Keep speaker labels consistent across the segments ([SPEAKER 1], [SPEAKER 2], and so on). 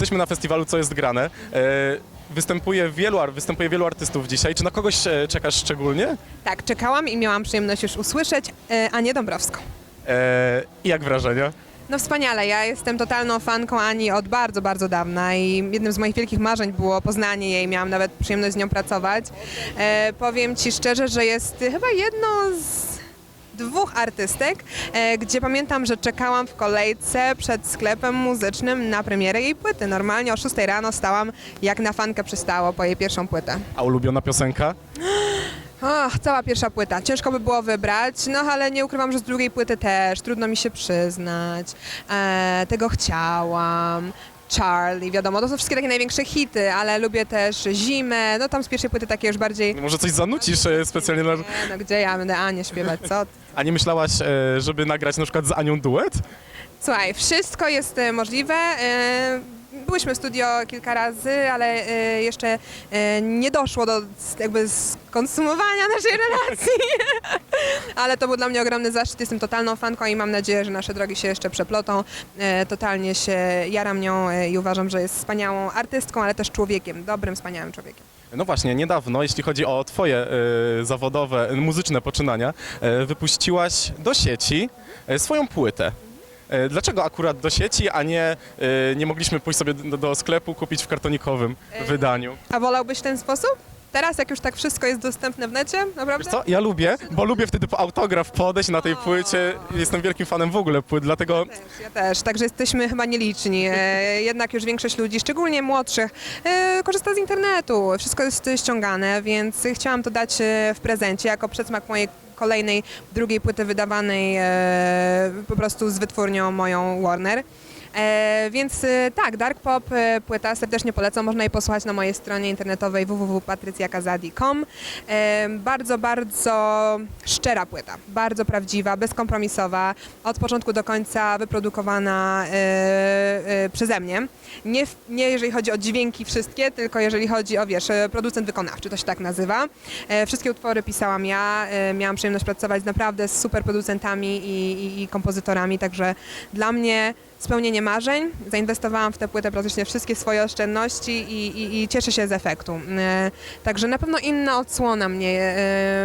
[SPEAKER 1] Jesteśmy na festiwalu Co jest grane. E, Występuje wielu, występuje wielu artystów dzisiaj. Czy na kogoś e, czekasz szczególnie?
[SPEAKER 2] Tak, czekałam i miałam przyjemność już usłyszeć e, Anię Dąbrowską.
[SPEAKER 1] I jak wrażenia?
[SPEAKER 2] No wspaniale, ja jestem totalną fanką Ani od bardzo, bardzo dawna i jednym z moich wielkich marzeń było poznanie jej, miałam nawet przyjemność z nią pracować. E, powiem Ci szczerze, że jest chyba jedną z dwóch artystek, e, gdzie pamiętam, że czekałam w kolejce przed sklepem muzycznym na premierę jej płyty. Normalnie o 6 rano stałam jak na fankę przystało po jej pierwszą płytę.
[SPEAKER 1] A ulubiona piosenka?
[SPEAKER 2] Ach, cała pierwsza płyta. Ciężko by było wybrać, no ale nie ukrywam, że z drugiej płyty też. Trudno mi się przyznać. E, tego chciałam. Charlie, wiadomo, to są wszystkie takie największe hity, ale lubię też Zimę, no tam z pierwszej płyty takie już bardziej...
[SPEAKER 1] Może coś zanucisz e, specjalnie dla...
[SPEAKER 2] Nie, no gdzie ja będę Anię śpiewać, co? ty?
[SPEAKER 1] A nie myślałaś, e, żeby nagrać na przykład z Anią duet?
[SPEAKER 2] Słuchaj, wszystko jest e, możliwe. E, Byłyśmy w studio kilka razy, ale e, jeszcze e, nie doszło do jakby skonsumowania naszej relacji. ale to był dla mnie ogromny zaszczyt. Jestem totalną fanką i mam nadzieję, że nasze drogi się jeszcze przeplotą. E, Totalnie się jaram nią i uważam, że jest wspaniałą artystką, ale też człowiekiem, dobrym, wspaniałym człowiekiem.
[SPEAKER 1] No właśnie, niedawno, jeśli chodzi o twoje e, zawodowe, muzyczne poczynania, e, wypuściłaś do sieci e, swoją płytę. E, Dlaczego akurat do sieci, a nie, e, nie mogliśmy pójść sobie do, do sklepu, kupić w kartonikowym wydaniu?
[SPEAKER 2] A wolałbyś w ten sposób? Teraz, jak już tak wszystko jest dostępne w necie, naprawdę?
[SPEAKER 1] Wiesz co, ja lubię, bo lubię wtedy po autograf podejść na tej płycie. Jestem wielkim fanem w ogóle płyt, dlatego
[SPEAKER 2] Też, ja też, także jesteśmy chyba nieliczni. E, jednak już większość ludzi, szczególnie młodszych, e, korzysta z internetu. Wszystko jest e, ściągane, więc chciałam to dać e, w prezencie jako przedsmak mojej kolejnej, drugiej płyty wydawanej e, po prostu z wytwórnią moją Warner. E, więc e, tak, Dark Pop, e, płyta serdecznie polecam, można jej posłuchać na mojej stronie internetowej www.patrycjakazadi.com. Bardzo, bardzo szczera płyta, bardzo prawdziwa, bezkompromisowa, od początku do końca wyprodukowana e, e, przeze mnie. Nie, nie jeżeli chodzi o dźwięki wszystkie, tylko jeżeli chodzi o, wiesz, e, producent wykonawczy, to się tak nazywa. Wszystkie utwory pisałam ja, miałam przyjemność pracować naprawdę z super producentami i, i, i kompozytorami, także dla mnie spełnienie marzeń. Zainwestowałam w tę płytę praktycznie wszystkie swoje oszczędności i, i, i cieszę się z efektu. Także na pewno inna odsłona mnie.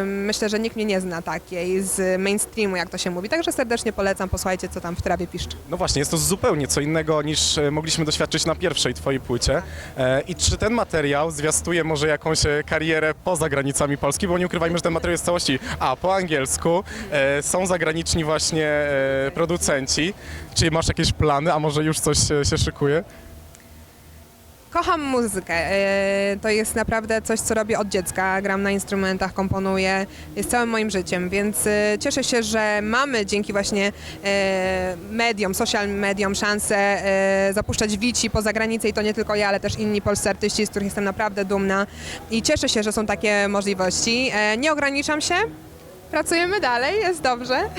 [SPEAKER 2] Myślę, że nikt mnie nie zna takiej z mainstreamu, jak to się mówi. Także serdecznie polecam, posłuchajcie, co tam w trawie piszczy.
[SPEAKER 1] no właśnie, jest to zupełnie co innego niż e, mogliśmy doświadczyć na pierwszej twojej płycie. E, I czy ten materiał zwiastuje może jakąś e, karierę poza granicami Polski? Bo nie ukrywajmy, że ten materiał jest w całości a po angielsku, są zagraniczni właśnie producenci. Czy masz jakieś plany, a może już coś się szykuje?
[SPEAKER 2] Kocham muzykę. e, To jest naprawdę coś, co robię od dziecka. Gram na instrumentach, komponuję. Jest całym moim życiem, więc e, cieszę się, że mamy dzięki właśnie e, mediom, social mediom szansę zapuszczać wici poza granicę i to nie tylko ja, ale też inni polscy artyści, z których jestem naprawdę dumna. I cieszę się, że są takie możliwości. Nie ograniczam się. Pracujemy dalej, jest dobrze.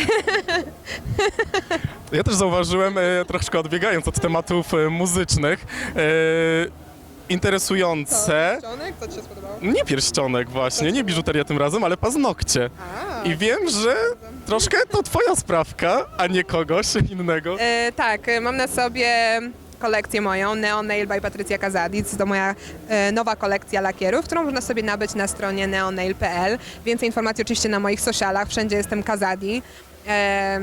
[SPEAKER 1] Ja też zauważyłem, troszkę odbiegając od tematów muzycznych, interesujące.
[SPEAKER 2] Co Ci się spodobało?
[SPEAKER 1] Nie pierścionek właśnie, nie biżuteria tym razem, ale paznokcie. I wiem, że troszkę to twoja sprawka, a nie kogoś innego.
[SPEAKER 2] E, tak, e, mam na sobie kolekcję moją, Neo Nail by Patrycja Kazadic. To moja e, nowa kolekcja lakierów, którą można sobie nabyć na stronie neonail.pl. Więcej informacji oczywiście na moich socialach, wszędzie jestem Kazadi. E,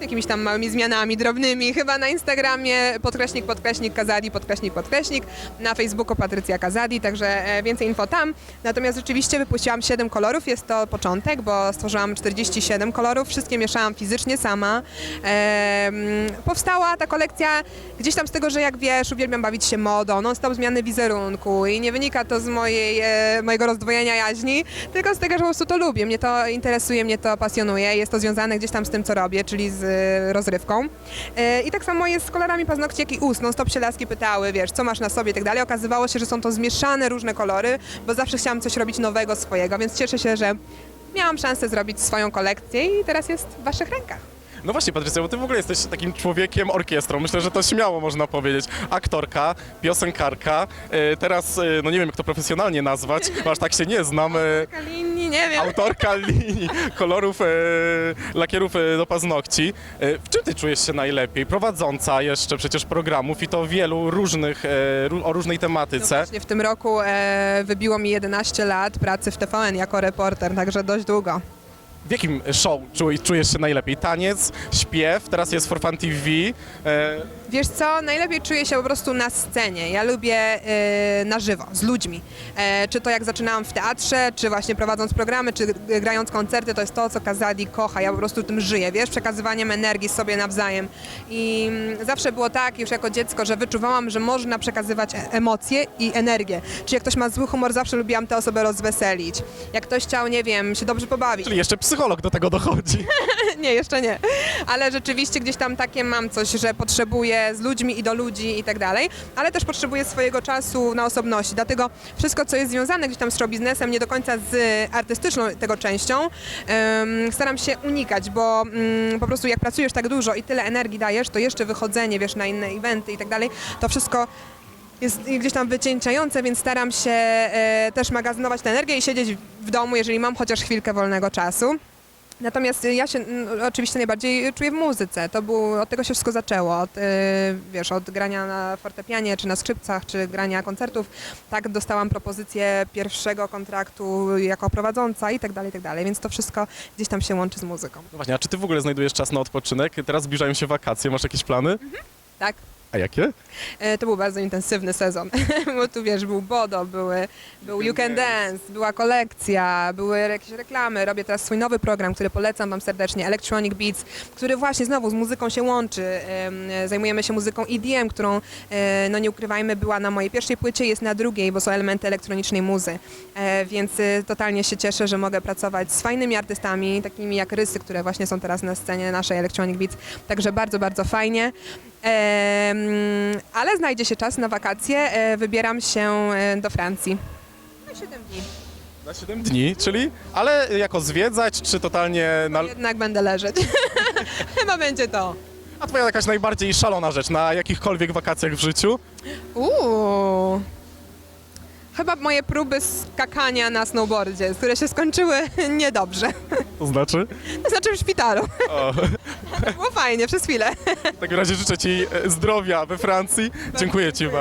[SPEAKER 2] jakimiś tam małymi zmianami drobnymi, chyba na Instagramie podkreśnik, podkreśnik, Kazadi, podkreśnik, podkreśnik, na Facebooku Patrycja Kazadi, także e, więcej info tam. Natomiast rzeczywiście wypuściłam 7 kolorów, jest to początek, bo stworzyłam 47 kolorów, wszystkie mieszałam fizycznie sama. Em, powstała ta kolekcja gdzieś tam z tego, że jak wiesz, uwielbiam bawić się modą, non-stop zmiany wizerunku i nie wynika to z mojej, e, mojego rozdwojenia jaźni, tylko z tego, że po prostu to lubię, mnie to interesuje, mnie to pasjonuje, jest to związane gdzieś tam z tym, co robię, czyli z rozrywką. E, I tak samo jest z kolorami paznokci, jak i ust. Non-stop się laski pytały, wiesz, co masz na sobie i tak dalej. Okazywało się, że są to zmieszane różne kolory, bo zawsze chciałam coś robić nowego swojego, więc cieszę się, że miałam szansę zrobić swoją kolekcję i teraz jest w waszych rękach.
[SPEAKER 1] No właśnie, Patrycja, bo ty w ogóle jesteś takim człowiekiem orkiestrą. Myślę, że to śmiało można powiedzieć. Aktorka, piosenkarka. E, Teraz, no nie wiem, jak to profesjonalnie nazwać, bo aż tak się nie znam.
[SPEAKER 2] Linii nie wiem.
[SPEAKER 1] autorka linii kolorów, e, lakierów e, do paznokci. E, w czym ty czujesz się najlepiej? Prowadząca jeszcze przecież programów i to wielu różnych, e, ró- o różnej
[SPEAKER 2] No
[SPEAKER 1] tematyce.
[SPEAKER 2] właśnie w tym roku e, wybiło mi 11 lat pracy w TVN jako reporter, także dość długo.
[SPEAKER 1] W jakim show czuj, czujesz się najlepiej? Taniec, śpiew, teraz jest For Fun TV. E,
[SPEAKER 2] Wiesz co, najlepiej czuję się po prostu na scenie. Ja lubię e, na żywo, z ludźmi. E, czy to jak zaczynałam w teatrze, czy właśnie prowadząc programy, czy grając koncerty, to jest to, co Kazadi kocha. Ja po prostu tym żyję, wiesz, przekazywaniem energii sobie nawzajem. I mm, zawsze było tak już jako dziecko, że wyczuwałam, że można przekazywać e- emocje i energię. Czy jak ktoś ma zły humor, zawsze lubiłam tę osobę rozweselić. Jak ktoś chciał, nie wiem, się dobrze pobawić.
[SPEAKER 1] czyli jeszcze psycholog do tego dochodzi.
[SPEAKER 2] Nie, jeszcze nie. Ale rzeczywiście gdzieś tam takie mam coś, że potrzebuję z ludźmi i do ludzi i tak dalej, ale też potrzebuję swojego czasu na osobności. Dlatego wszystko, co jest związane gdzieś tam z show biznesem, nie do końca z artystyczną tego częścią, em, staram się unikać, bo mm, po prostu jak pracujesz tak dużo i tyle energii dajesz, to jeszcze wychodzenie, wiesz, na inne eventy i tak dalej, to wszystko jest gdzieś tam wycieńczające, więc staram się e, też magazynować tę energię i siedzieć w domu, jeżeli mam chociaż chwilkę wolnego czasu. Natomiast ja się oczywiście najbardziej czuję w muzyce. To było, od tego się wszystko zaczęło. Od, y, wiesz, od grania na fortepianie, czy na skrzypcach, czy grania koncertów. Tak dostałam propozycję pierwszego kontraktu jako prowadząca i tak dalej, i tak dalej. Więc to wszystko gdzieś tam się łączy z muzyką.
[SPEAKER 1] No właśnie, a czy ty w ogóle znajdujesz czas na odpoczynek? Teraz zbliżają się wakacje, masz jakieś plany?
[SPEAKER 2] Tak?
[SPEAKER 1] A jakie?
[SPEAKER 2] E, To był bardzo intensywny sezon, bo tu wiesz, był Bodo, były, był You Can Dance, była kolekcja, były jakieś reklamy. Robię teraz swój nowy program, który polecam Wam serdecznie, Electronic Beats, który właśnie znowu z muzyką się łączy. Em, Zajmujemy się muzyką EDM, którą, e, no nie ukrywajmy, była na mojej pierwszej płycie, jest na drugiej, bo są elementy elektronicznej muzy. E, Więc e, totalnie się cieszę, że mogę pracować z fajnymi artystami, takimi jak Rysy, które właśnie są teraz na scenie naszej Electronic Beats. Także bardzo, bardzo fajnie. Ale znajdzie się czas na wakacje. E, wybieram się e, do Francji. Na 7 dni.
[SPEAKER 1] Na 7 dni, czyli? Ale jako zwiedzać, czy totalnie... Na...
[SPEAKER 2] Jednak będę leżeć. Chyba będzie to.
[SPEAKER 1] A twoja jakaś najbardziej szalona rzecz na jakichkolwiek wakacjach w życiu?
[SPEAKER 2] Uuu. Chyba moje próby skakania na snowboardzie, które się skończyły niedobrze.
[SPEAKER 1] To znaczy?
[SPEAKER 2] To znaczy w szpitalu.
[SPEAKER 1] O,
[SPEAKER 2] Było fajnie przez chwilę.
[SPEAKER 1] w takim razie życzę ci e, zdrowia we Francji. Dziękuję ci bardzo.